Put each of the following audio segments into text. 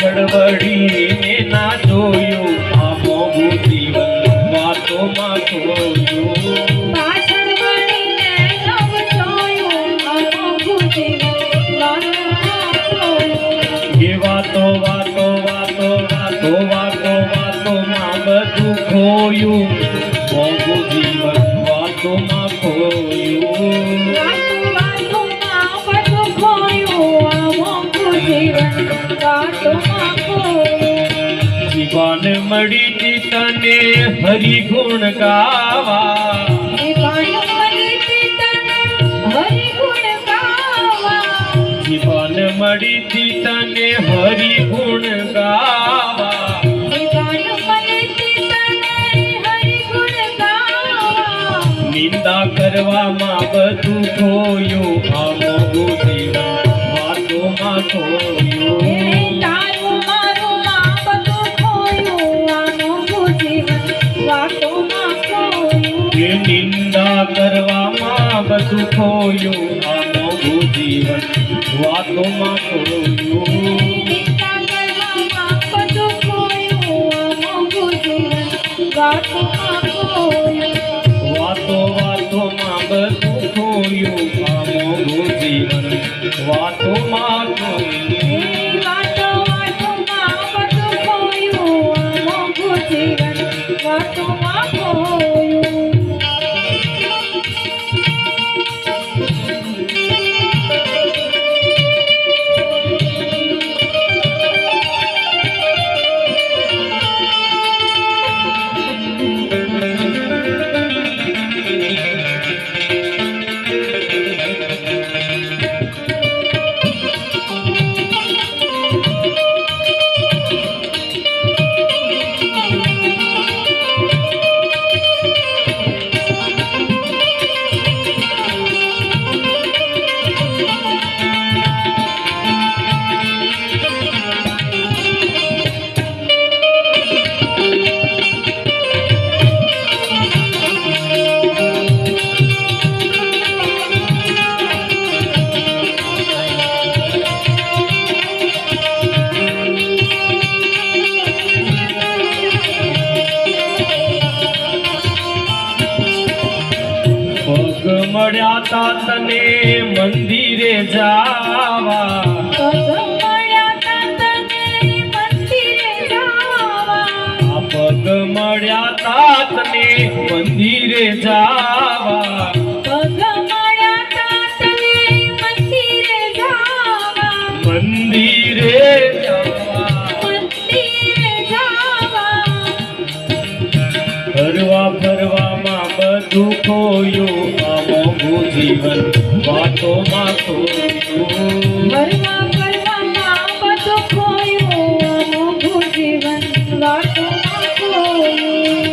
கடவழி હરી ગુણ ગાવા. જીવન મળી તને હરી ગુણ ગાવા. નિંદા કરવામાં બધું ખોયું આમ જીવન માથો ખોયું કરવામાં બધું ખોયું. આનો મોઘું જીવન વાતોમાં ખોયું. વાતોમાં ખોયું. મંદિરે જાવા. પગ મળ્યા તાતને મંદિરે જાવા.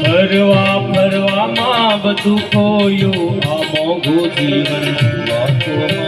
ફરવા ફરવામાં બધું ખોયું. આ મોઘું જીવન વાતો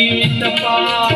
पतित पावन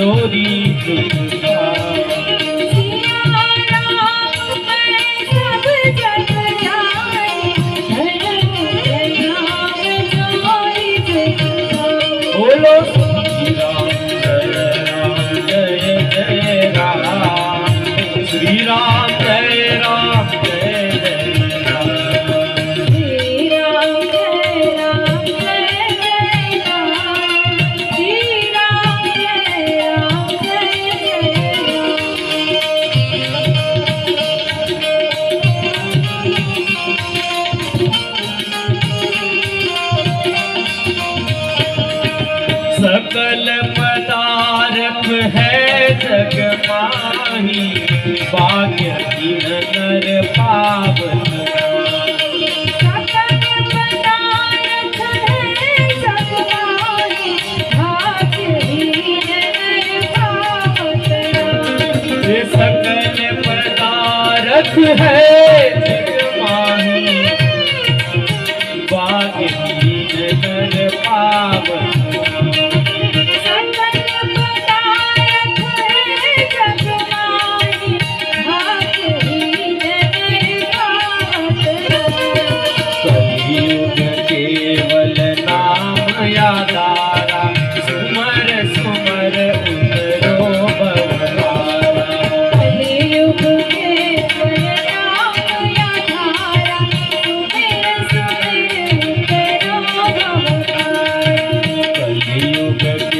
হরি है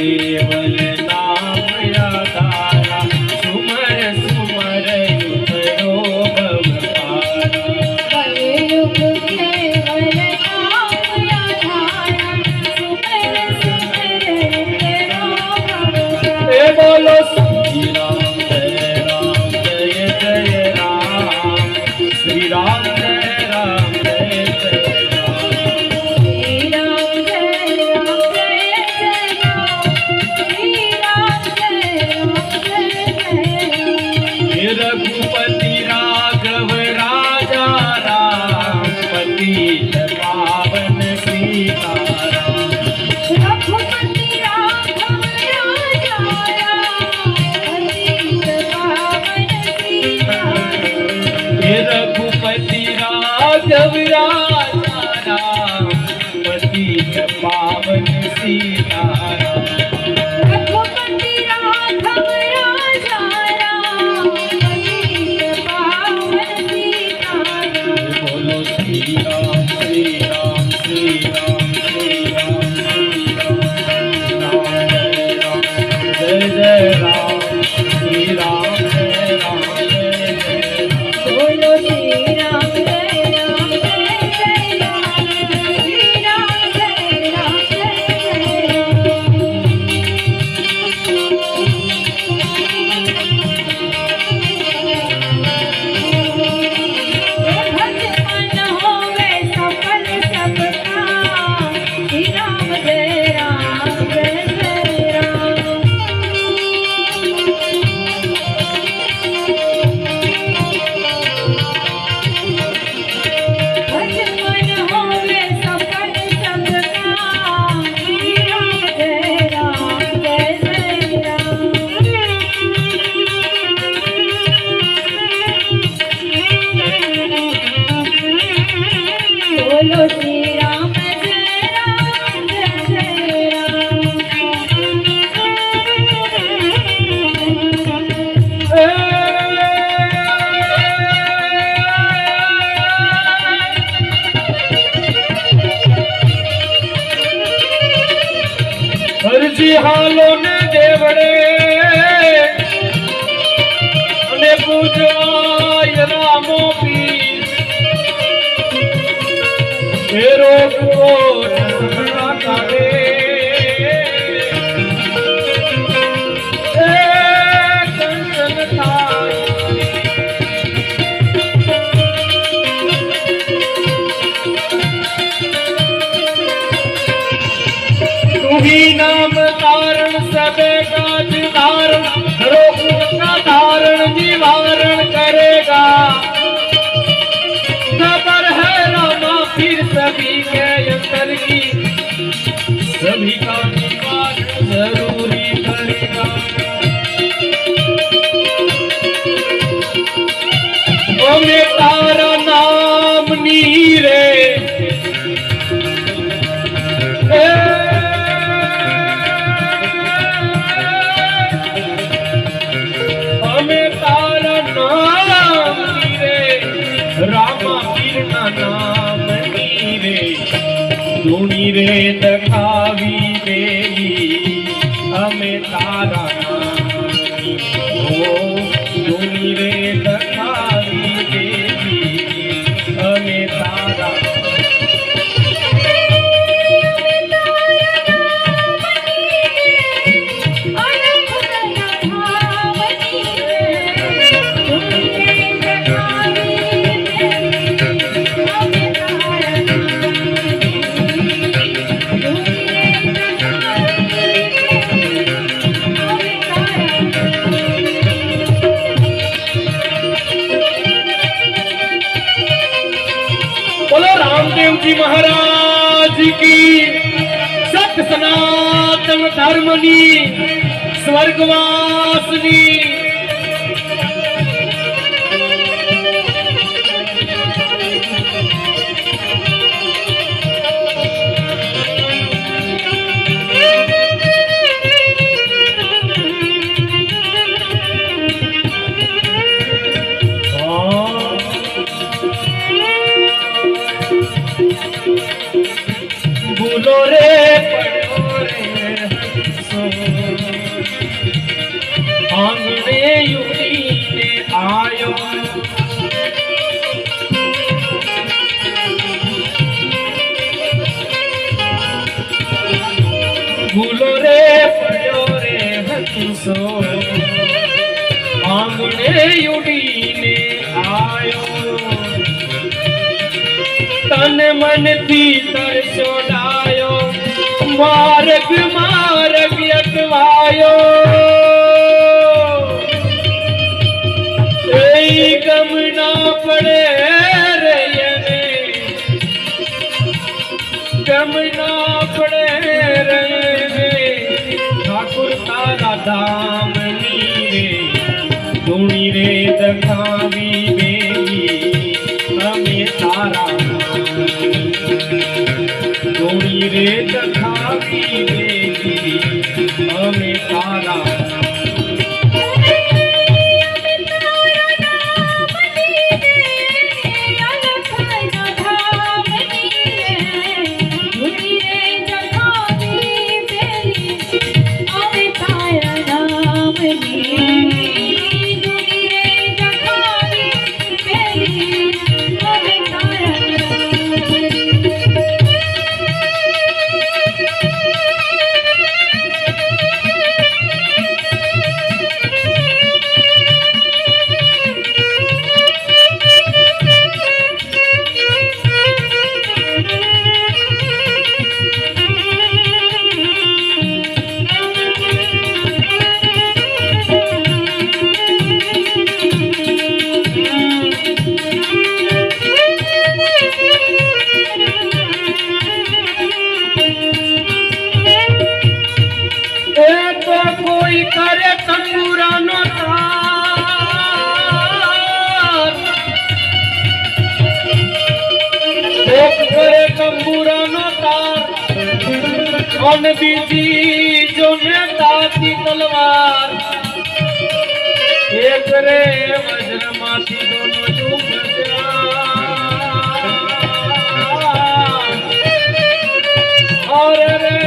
देव 的味道。রোগ રામા પીરના નામ રે ધૂણી રે દખાવી દે. સનાતન ધર્મની સ્વર્ગવાસની તન મનથી તરસોડાયો માર્ગ માર્ગ અટવાયો. એ ગમ ના પડે રે એને. ગમ ના પડે રે એને. ઠાકુર તારા ધામની રે. ધૂણી રે દખાવી. ધૂણી પણ બીજી જો ને તાતી તલવાર એક રે વજ્રમાંથી દોનો ચૂક અરે રે,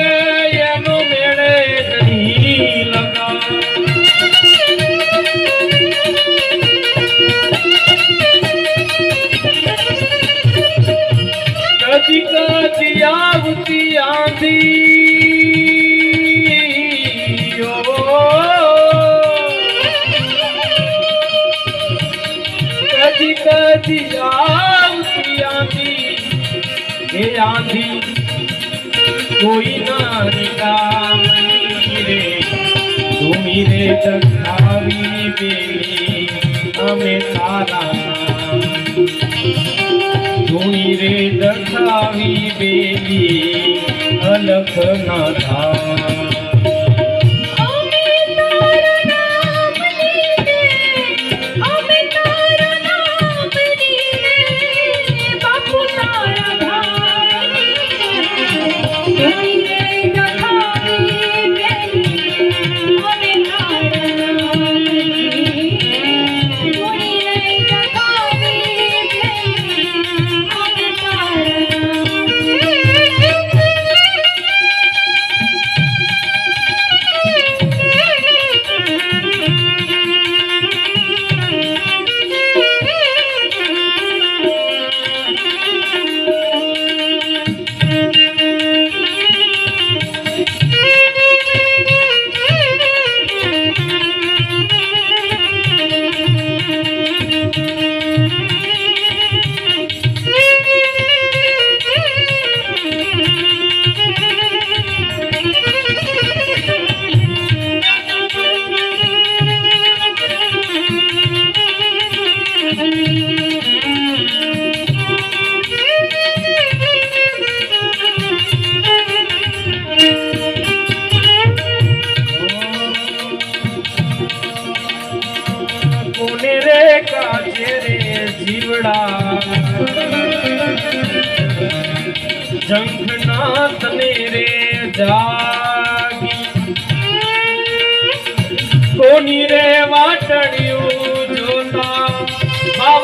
એનો મેળે નહીં લગા આવતી આંધી કોઈ ના નિકામણી રે ધૂમી રે દખાવી બેલી અમે તારા રે દખાવી બેલી અલખ ના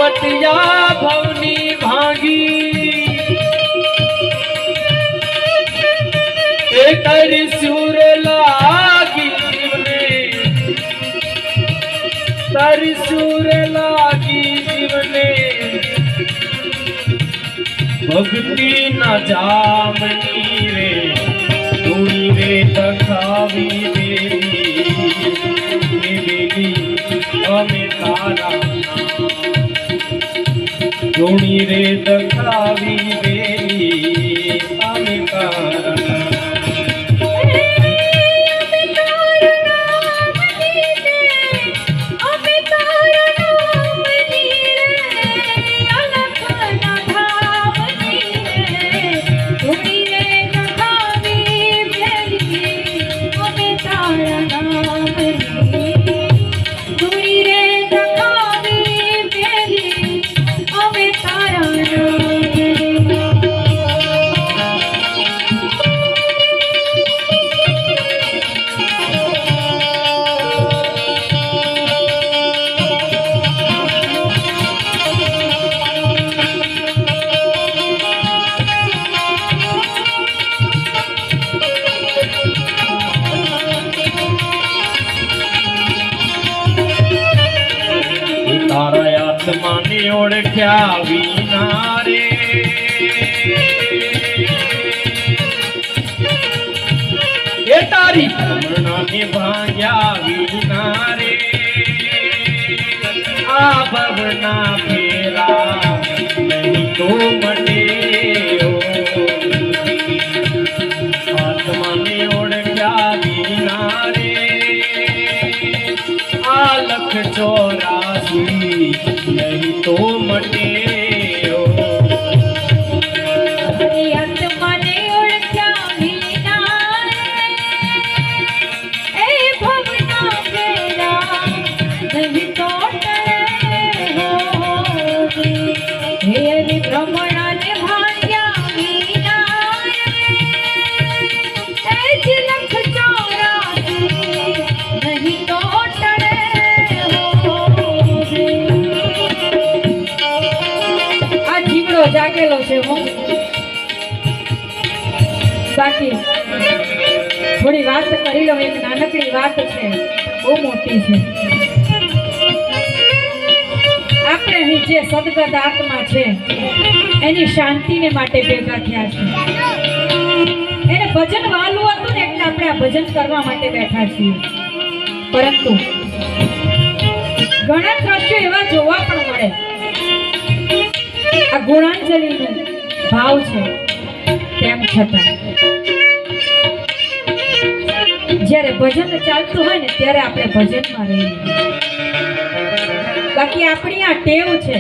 બાવટિયા ભવની ભાગી. એ કરી સુર લાગી તારી સુર લાગી જીવને. ભક્તિ ના જામની રે ધૂણી રે તખાવી દેવી, અમે તારા ધૂણી રે દખાવી દેવી આ ફેરા તો મટે થોડી વાત કરી લઉં એક નાનકડી વાત છે. બહુ મોટી છે. આપણે અહીં જે સદગત આત્મા છે, એની શાંતિને માટે ભેગા થયા છે. એને ભજન વાલું હતું ને એટલે આપણે આ ભજન કરવા માટે બેઠા છીએ. પરંતુ ઘણા દ્રશ્યો એવા જોવા પણ મળે. આ ગુણાંજલિનો ભાવ છે, તેમ છતાં. જ્યારે ભજન ચાલતું હોય ને ત્યારે આપણે ભજનમાં રહીએ. બાકી આપણી આ ટેવ છે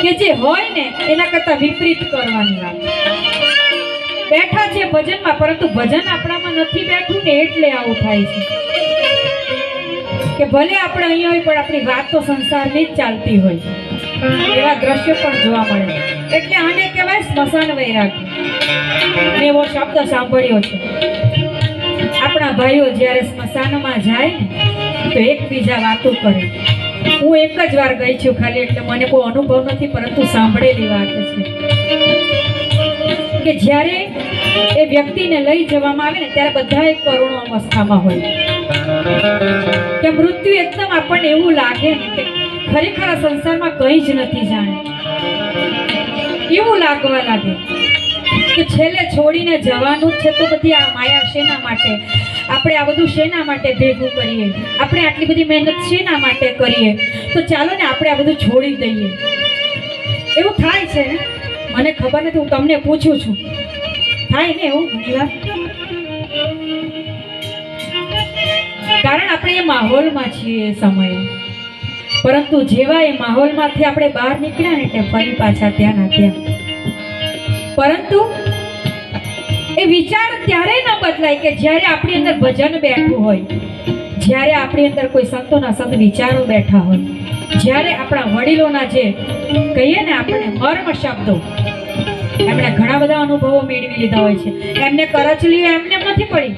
કે જે હોય ને એના કરતા વિપરીત કરવાની વાત. બેઠા છે ભજનમાં, પરંતુ ભજન આપણામાં નથી બેઠું ને એટલે આવું થાય છે. કે ભલે આપણે અહીંયા હોય પણ આપણી વાત તો સંસારની જ ચાલતી હોય. એવા દ્રશ્યો પણ જોવા મળે. એટલે આને કહેવાય સ્મશાન વૈરાગ્ય. મેં એવો શબ્દ સાંભળ્યો છે. આપણા ભાઈઓ જ્યારે સ્મશાનમાં જાય તો એકબીજા વાતો કરે. હું એક જ વાર ગઈ છું ખાલી એટલે મને કોઈ અનુભવ નથી, પરંતુ સાંભળેલી વાત છે. કે જ્યારે એ વ્યક્તિને લઈ જવામાં આવે ને, ત્યારે બધા એક કરુણ અવસ્થામાં હોય. કે મૃત્યુ એકદમ આપણને એવું લાગે ને કે ખરેખર આ સંસારમાં કંઈ જ નથી જાણે. એવું લાગવા લાગે. કે છેલ્લે છોડીને જવાનું જ છે તો બધી આ માયા શેના માટે? આપણે આ બધું શેના માટે ભેગું કરીએ? આપણે આટલી બધી મહેનત શેના માટે કરીએ? તો ચાલો ને આપણે આ બધું છોડી દઈએ. એવું થાય છે ને? મને ખબર નથી, હું તમને પૂછું છું. થાય ને એવું ઘણીવાર કારણ આપણે એ માહોલમાં છીએ એ સમયે. પરંતુ જેવા એ માહોલમાંથી આપણે બહાર નીકળ્યા ને એટલે ફરી પાછા ત્યાં ના ત્યાં. પરંતુ વિચાર ત્યારે ન બદલાય કે જ્યારે આપણી અંદર ભજન બેઠું હોય, જ્યારે આપણી અંદર કોઈ સંતોના સંત વિચારો બેઠા હોય, જ્યારે આપણા વડીલોના જે કહીએ ને આપણે મર્મ શબ્દો, એમણે ઘણા બધા અનુભવો મેળવી લીધા હોય છે. એમને કરચલીઓ એમને નથી પડી.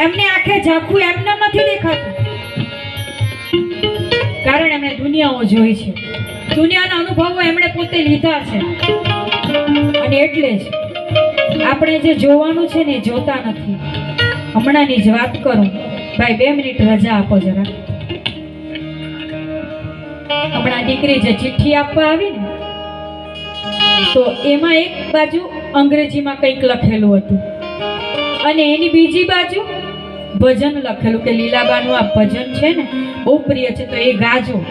એમને આંખે ઝાંખું એમને નથી દેખાતું. કારણ એમણે દુનિયાઓ જોઈ છે. દુનિયાના અનુભવો એમણે પોતે લીધા છે. અને એટલે જ આપણે જે જોવાનું છે ને જોતા નથી. હમણાંની જ વાત કરું. ભાઈ, બે મિનિટ રજા આપો જરા. હમણાં દીકરી જે ચિઠ્ઠી આપવા આવી ને, તો એમાં એક બાજુ અંગ્રેજીમાં કંઈક લખેલું હતું. અને એની બીજી બાજુ ભજન લખેલું કે લીલાબાનું આ ભજન છે ને, બહુ પ્રિય છે, તો એ ગાજો.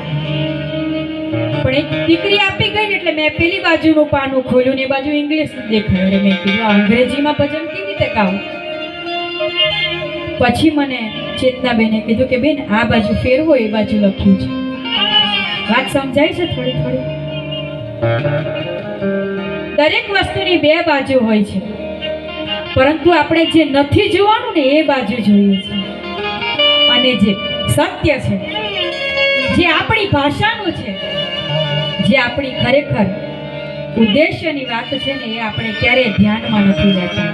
એક દીકરી આપી ગઈ ને એટલે મેં પેલી બાજુનું પાનું ખોલ્યું ને એ બાજુ ઇંગ્લિશ દેખાયું. એટલે મેં કીધું અંગ્રેજીમાં ભજન કેવી રીતે ગાવું? પછી મને ચેતનાબેને કીધું કે, બેન, આ બાજુ ફેરવો, એ બાજુ લખ્યું છે. વાત સમજાય છે થોડી થોડી? દરેક વસ્તુની બે બાજુ હોય છે. પરંતુ આપણે જે નથી જોવાનું ને એ બાજુ જોઈએ છે. અને જે સત્ય છે, જે આપણી ભાષાનું છે જે આપણી ખરેખર ઉદ્દેશ્યની વાત છે ને એ આપણે ક્યારેય ધ્યાનમાં નથી લેતા.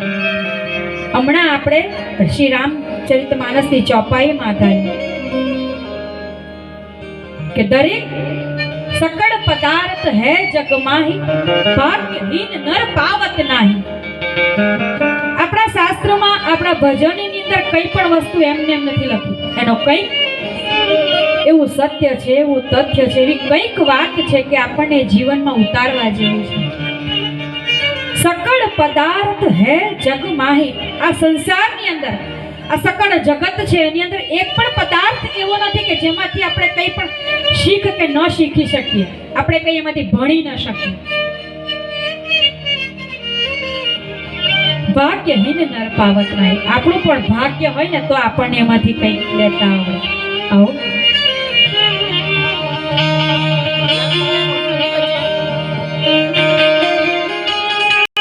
હમણાં આપણે શ્રી રામચરિત માનસની ચોપાઈમાં હતા કે દરેક સકળ પદાર્થ હે જગમાહી ભાગ્યહીન નર પાવત નાહી. આપણા શાસ્ત્રમાં, આપણા ભજનની અંદર કઈ પણ વસ્તુ એમને એમ નથી લખી. એનો કંઈક એવું સત્ય છે, એવું તથ્ય છે, એવી કંઈક વાત છે કે આપણને જીવનમાં ઉતારવા જેવી છે. સકળ પદાર્થ હે જગ માહી આ સંસારની અંદર, આ સકળ જગત છે, એની અંદર એક પણ પદાર્થ એવો નથી કે જેમાંથી આપણે કંઈ પણ શીખ કે ન શીખી શકીએ. આપણે કંઈ એમાંથી ભણી ન શકીએ. ભાગ્યહીન નર પાવત નહીં આપણું પણ ભાગ્ય હોય ને તો આપણને એમાંથી કંઈક લેતા આવડે આવો.